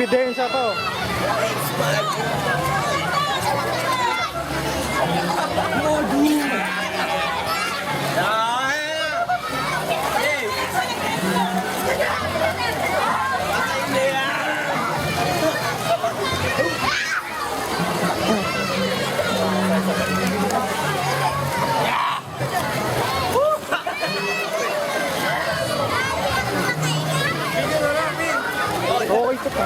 Ebidensya to. Okay ito pa.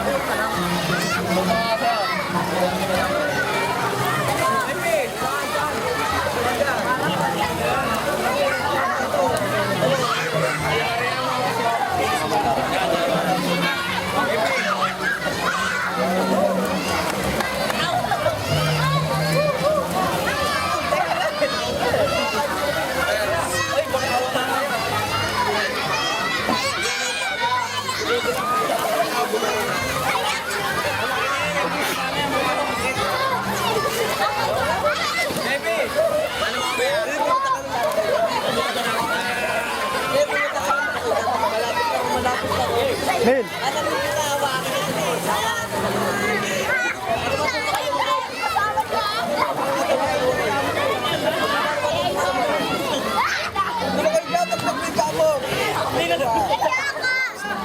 Nel,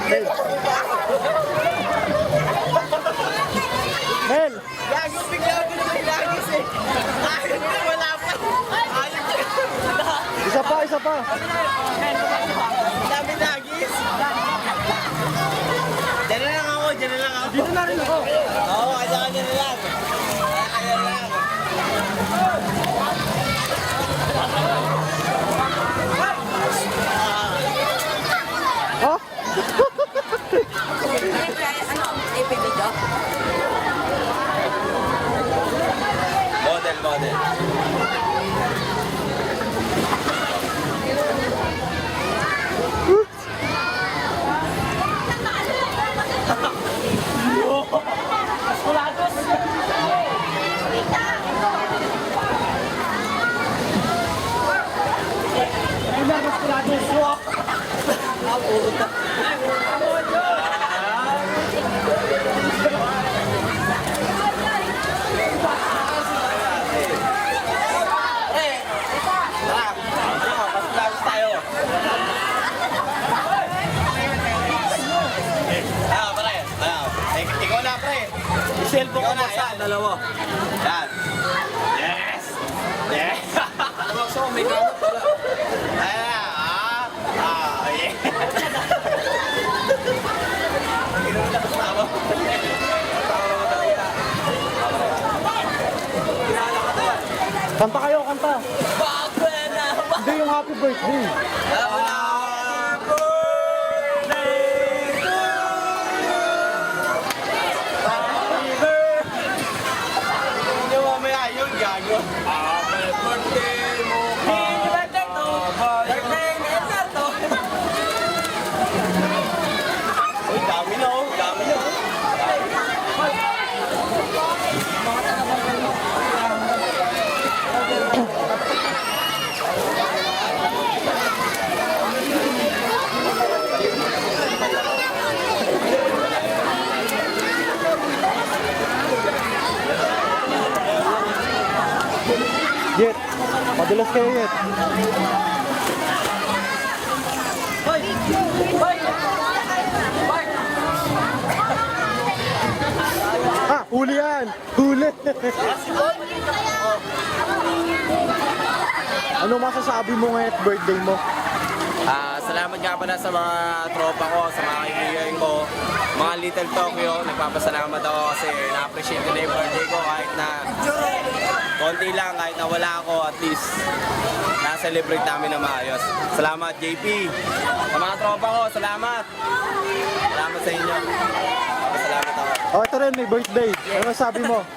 Nel. Nel, Gago bigla ako na may lagis eh. Ayun na, wala pa. Ayun na. isa pa. Dami lagis. Diyan na lang ako, diyan na lang ako. Dito na rin ako. Oo, na lang. Kanya na lang. Ha? Model, model. Tara, ano, mas lagis tayo. Ah, pare. Ah, ik- ikaw na, pre. Ikaw na, yan. dalawa. Yan. Yes! Yes! So, may gamot pala. Ayan ah. Ah, yeah. Kanta kayo, kanta. Hindi yung happy birthday. Hindi mo mamaya yun, gago. Happy birthday mo. Happy birthday to. Birthday ni Alberto. Uy, dami na oh. Dami na oh. Jet. Padulas kayo, Jet. Ha, huli yan. Huli. ano masasabi mo ngayon birthday mo? Ah, salamat nga pala sa mga tropa ko, sa mga kaibigan ko, mga Little Tokyo. Nagpapasalamat ako kasi na-appreciate nila yung birthday ko kahit na konti lang, kahit na wala ako, at least na-celebrate namin na maayos. Salamat JP. Sa mga tropa ko, salamat. Salamat sa inyo. Salamat ako. Oh, ito rin, may birthday. Ano sabi mo?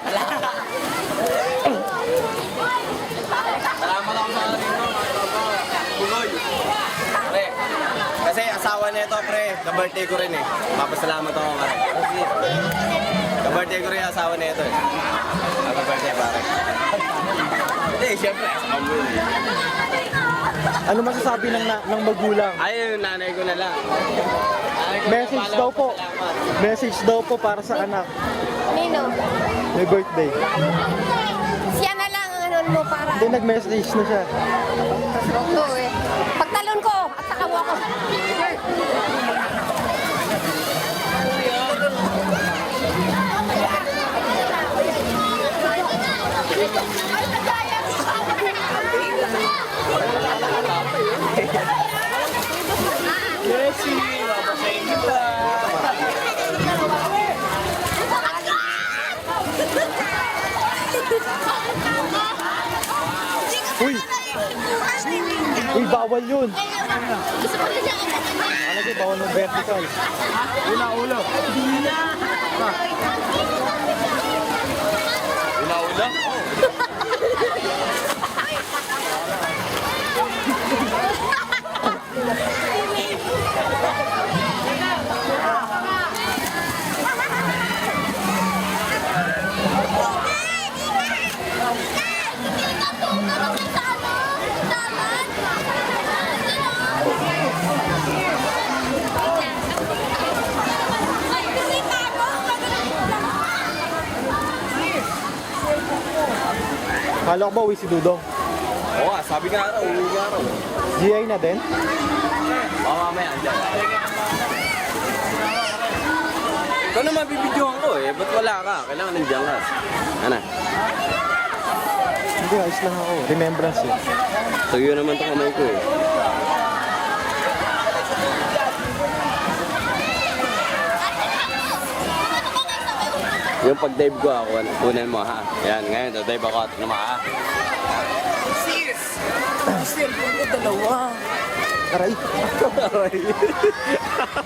Salamat ako sa mga dito, mga tropa ko. Bugoy. Pre, kasi asawa nito pre, ka-birthday ko rin eh. Papasalamat ako, pre. Kabirthday ko rin yung asawa na ito eh. Happy birthday, pare. Hindi, syempre. asawa mo yun eh. Ano masasabi ng, na, ng magulang? Ay, yung nanay ko na lang. Nanay ko Message daw po. Salamat. Message daw po para sa anak. Nino, May birthday. siya na lang ang ano mo para Hindi, nag-message na siya. Ito eh. Pagtalon ko at saka Uy, bawal yun. Alagay, bawal ng vertical. Una ulo. Una-una? Kala ko ba uwi si Dudong? Oo nga, sabi nga raw, uwi nga raw. GI na din? Baka mamaya, andyan. Ikaw naman bibidyohan ko eh, ba't wala ka? Kailangan nandiyan ka. Ano? Hindi, ayos lang ako. Remembrance eh. Tuyo naman ito kamay ko eh. Yung pag-dive ko ako, kunan mo ha. Yan, ngayon, dive ako at naman ha. Aray.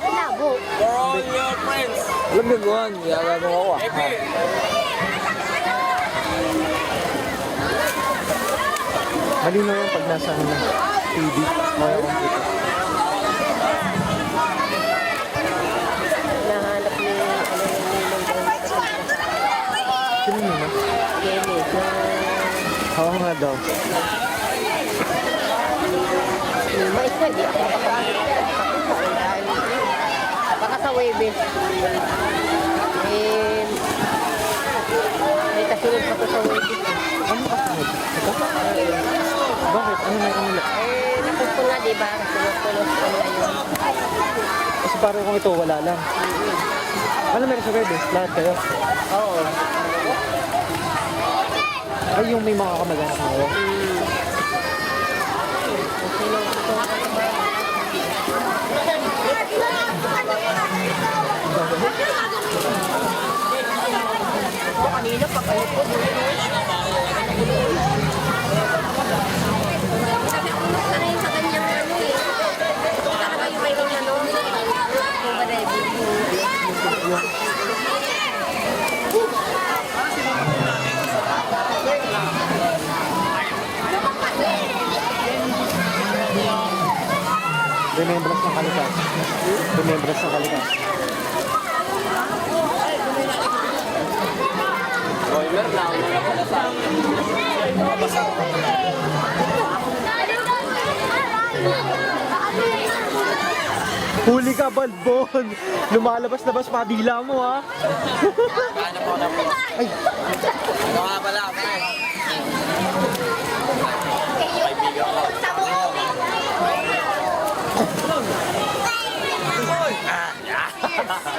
Labo. For all your friends. Alam mo gawin, yaya mo ako ah. Malino yan pag nasa TV. Kaya computer. Nahanap ni ano yung ninong doon. Sino yun ah? Jenny. Oo nga daw. Mais na, di ako. Baka sa Webe. Eh, may kasunod pa ko sa Webe. Ano? Ito? Bakit? Ano meron nila? Eh, nakupo nga, di ba? Sunod-sunod ko na yun. Kasi parang kung ito, wala lang. Ano meron sa web eh? Lahat kayo? Oo. Ay, yung may mga kamag-anak nga Kanina pa kayo po. Sanay sa kanyang ano eh. Talaga yung may ano. Kung ba dahil Remembrance ng kalikas. Remembrance ng kalikas. Boiler na ako na pala sa Huli ka, Balbon! Lumalabas-labas pa dila mo, ha? Ano po na po? Ay, Ano nga pala, pre? Kaibigan ko. Yes.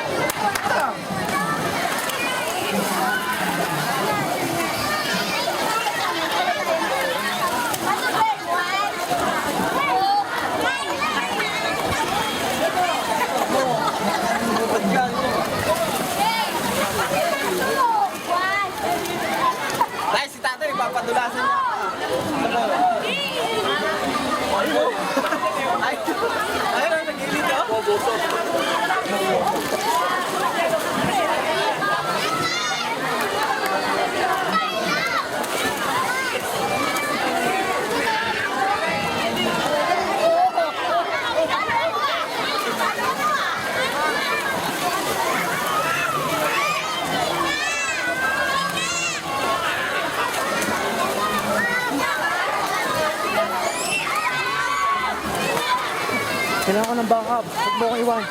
Ng backup. Huwag mo akong iwan.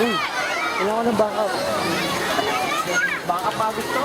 Uy, kailangan ko ng backup. Backup pa gusto.